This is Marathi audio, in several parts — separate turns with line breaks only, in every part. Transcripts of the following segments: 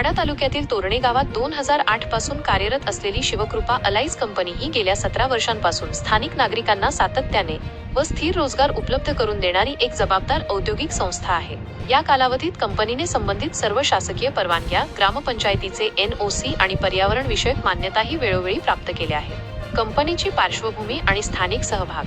माडा तालुक्यातील तोरणे गावात दोन हजार आठपासून कार्यरत असलेली शिवकृपा अलाईज कंपनी ही गेल्या सतरा वर्षांपासून स्थानिक नागरिकांना सातत्याने व स्थिर रोजगार उपलब्ध करून देणारी एक जबाबदार औद्योगिक संस्था आहे. या कालावधीत कंपनीने संबंधित सर्व शासकीय परवानग्या ग्रामपंचायतीचे एन ओ सी आणि पर्यावरण विषयक मान्यताही वेळोवेळी प्राप्त केल्या आहे कंपनीची पार्श्वभूमी आणि स्थानिक सहभाग.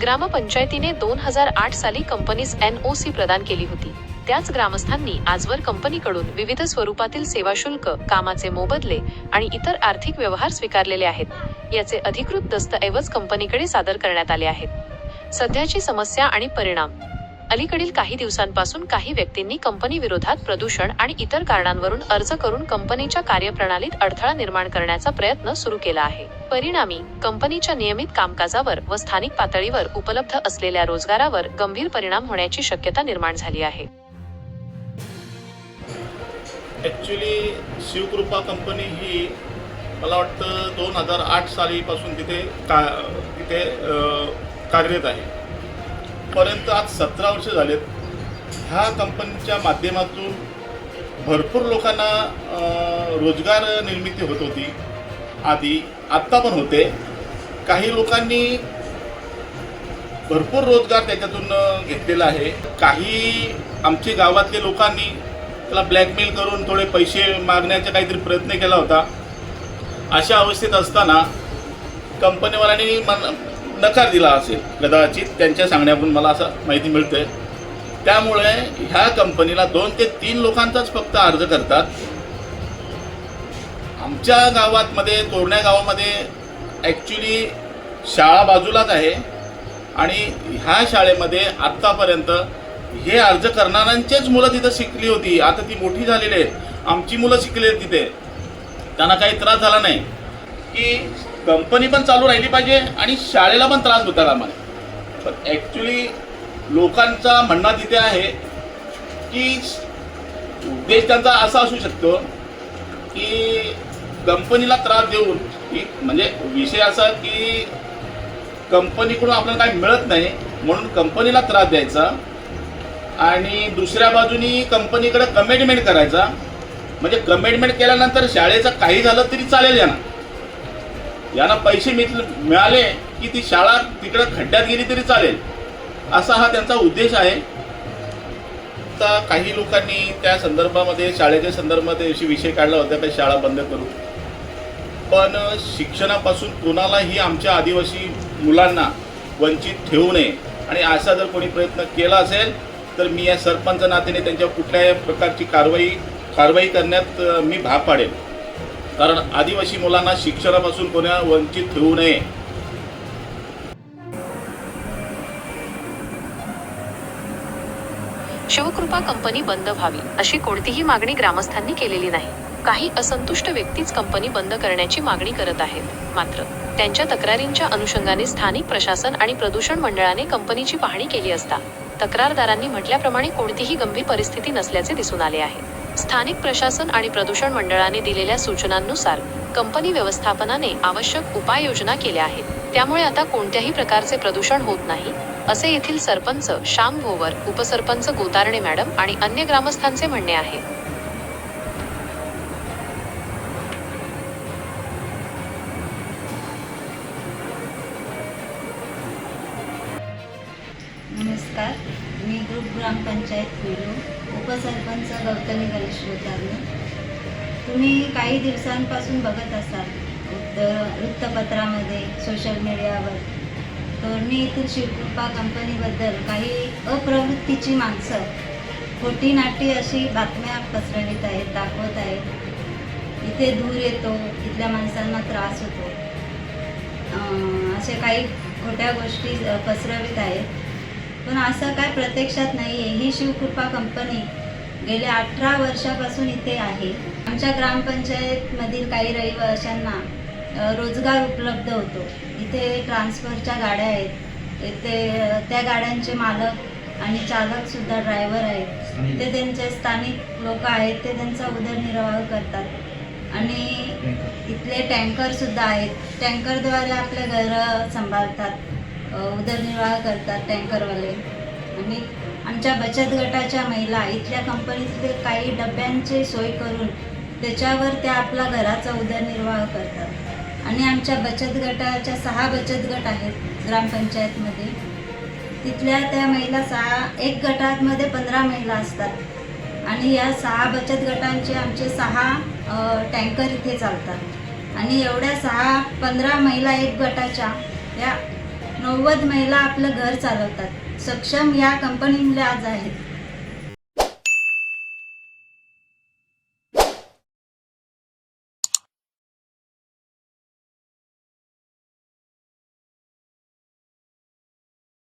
ग्रामपंचायतीने दोन हजार आठ साली कंपनीस एन ओ सी प्रदान केली होती. त्याच ग्रामस्थांनी आजवर कंपनीकडून विविध स्वरूपातील सेवा शुल्क कामाचे मोबदले आणि इतर आर्थिक व्यवहार स्वीकारलेले आहेत. याचे अधिकृत दस्तऐवज कंपनीकडे सादर करण्यात आले आहेत. सध्याची समस्या आणि परिणाम. अलीकडील काही दिवसांपासून काही व्यक्तींनी कंपनी विरोधात प्रदूषण आणि इतर कारणांवरून अर्ज करून कंपनीच्या कार्यप्रणालीत अडथळा निर्माण करण्याचा प्रयत्न सुरू केला आहे. परिणामी कंपनीच्या नियमित कामकाजावर व स्थानिक पातळीवर उपलब्ध असलेल्या रोजगारावर गंभीर परिणाम होण्याची शक्यता निर्माण झाली आहे.
ॲक्च्युली शिवकृपा कंपनी ही मला वाटतं दोन हजार आठ सालीपासून तिथे का तिथे कार्यरत आहे. परंतु आज सतरा वर्ष झालेत. ह्या कंपनीच्या माध्यमातून भरपूर लोकांना रोजगार निर्मिती होत होती. आधी आत्ता पण होते. काही लोकांनी भरपूर रोजगार त्याच्यातून घेतलेला आहे. काही आमचे गावातले लोकांनी त्याला ब्लॅकमेल करून थोडे पैसे मागण्याचा काहीतरी प्रयत्न केला होता. अशा अवस्थेत असताना कंपनीवाल्यांनी मन नकार दिला असेल कदाचित. त्यांच्या सांगण्यावरून मला असं माहिती मिळते त्यामुळे ह्या कंपनीला दोन ते तीन लोकांचाच फक्त अर्ज करतात. आमच्या गावात मध्ये तोरण्या गावामध्ये ॲक्च्युली शाळा बाजूलाच आहे. आणि ह्या शाळेमध्ये आत्तापर्यंत हे अर्ज करणाऱ्यांचेच मुलं तिथं शिकली होती. आता ती मोठी झालेली आहेत. आमची मुलं शिकली आहेत तिथे. त्यांना काही त्रास झाला नाही. की कंपनी पण चालू राहिली पाहिजे आणि शाळेला पण त्रास होता कामा पण ॲक्च्युली लोकांचा म्हणणं तिथे आहे की उद्देश त्यांचा असा असू शकतो की कंपनीला त्रास देऊन की म्हणजे विषय असा की कंपनीकडून आपल्याला काही मिळत नाही म्हणून कंपनीला त्रास द्यायचा. आणि दुसऱ्या बाजूनी कंपनीकडे कमिटमेंट करायचा. म्हणजे कमिटमेंट केल्यानंतर शाळेचं काही झालं तरी चालेल यांना. यांना पैसे मिळ मिळाले की ती शाळा तिकडं खड्ड्यात गेली तरी चालेल. असा हा त्यांचा उद्देश आहे. तर काही लोकांनी त्या संदर्भामध्ये शाळेच्या संदर्भामध्ये अशी विषय काढला होता काही शाळा बंद करू. पण शिक्षणापासून कोणालाही आमच्या आदिवासी मुलांना वंचित ठेवू नये. आणि असा जर कोणी प्रयत्न केला असेल तर मी या सरपंच नात्याने त्यांच्यावर कुठल्याही प्रकारची कारवाई कारवाई करण्यात मी भाग पाडेल. कारण आदिवासी मुलांना शिक्षणापासून कोणा वंचित ठेवू नये.
शिवकृपा कंपनी बंद व्हावी अशी कोणतीही मागणी ग्रामस्थांनी केलेली नाही. काही असंतुष्ट व्यक्तीच कंपनी बंद करण्याची मागणी करत आहेत. मात्र त्यांच्या तक्रारींच्या अनुषंगाने स्थानिक प्रशासन आणि प्रदूषण मंडळाने कंपनीची पाहणी केली असता तक्रारदारांनी म्हटल्याप्रमाणे कोणतीही गंभीर परिस्थिती नसल्याचे दिसून आले आहे. स्थानिक प्रशासन आणि प्रदूषण मंडळाने दिलेल्या सूचनांनुसार कंपनी व्यवस्थापनाने आवश्यक उपाययोजना केल्या आहेत. त्यामुळे आता कोणत्याही प्रकारचे प्रदूषण होत नाही असे येथील सरपंच श्याम भोवर उपसरपंच गोतारणे मॅडम आणि अन्य ग्रामस्थांचे म्हणणे आहे.
नमस्कार. मी ग्रुप ग्रामपंचायत पेरू उपसरपंच गौतमी गणेश गोतारने तुम्ही काही दिवसांपासून बघत असाल वृत्त वृत्तपत्रामध्ये सोशल मीडियावर तोरणी येथील शिवकृपा कंपनीबद्दल काही अप्रवृत्तीची माणसं खोटी नाटी अशी बातम्या पसरवित आहेत दाखवत आहेत. इथे धूर येतो इथल्या माणसांना त्रास होतो. असे काही खोट्या गोष्टी पसरवित आहेत. पण असं काय प्रत्यक्षात नाही आहे ही शिवकृपा कंपनी गेल्या अठरा वर्षापासून इथे आहे. आमच्या ग्रामपंचायतमधील काही रहिवाशांना रोजगार उपलब्ध होतो. इथे ट्रान्सफरच्या गाड्या आहेत. इथे त्या गाड्यांचे मालक आणि चालकसुद्धा ड्रायव्हर आहेत. ते त्यांचे स्थानिक लोक आहेत. ते त्यांचा उदरनिर्वाह करतात. आणि इथले टँकरसुद्धा आहेत. टँकरद्वारे आपले घरं सांभाळतात. उदरनिर्वाह करतात टँकरवाले. आणि आमच्या बचत गटाच्या महिला इथल्या कंपनीतले काही डब्यांची सोय करून त्याच्यावर त्या आपला घराचा उदरनिर्वाह करतात. आणि आमच्या बचत गटाच्या सहा बचत गट आहेत ग्रामपंचायतमध्ये. तिथल्या त्या महिला सहा एक गटामध्ये पंधरा महिला असतात. आणि या सहा बचत गटांचे आमचे सहा टँकर इथे चालतात. आणि एवढ्या सहा पंधरा महिला एक गटाच्या या नव्वद महिला आपलं घर चालवतात. सक्षम या कंपनीमध्ये आज आहेत.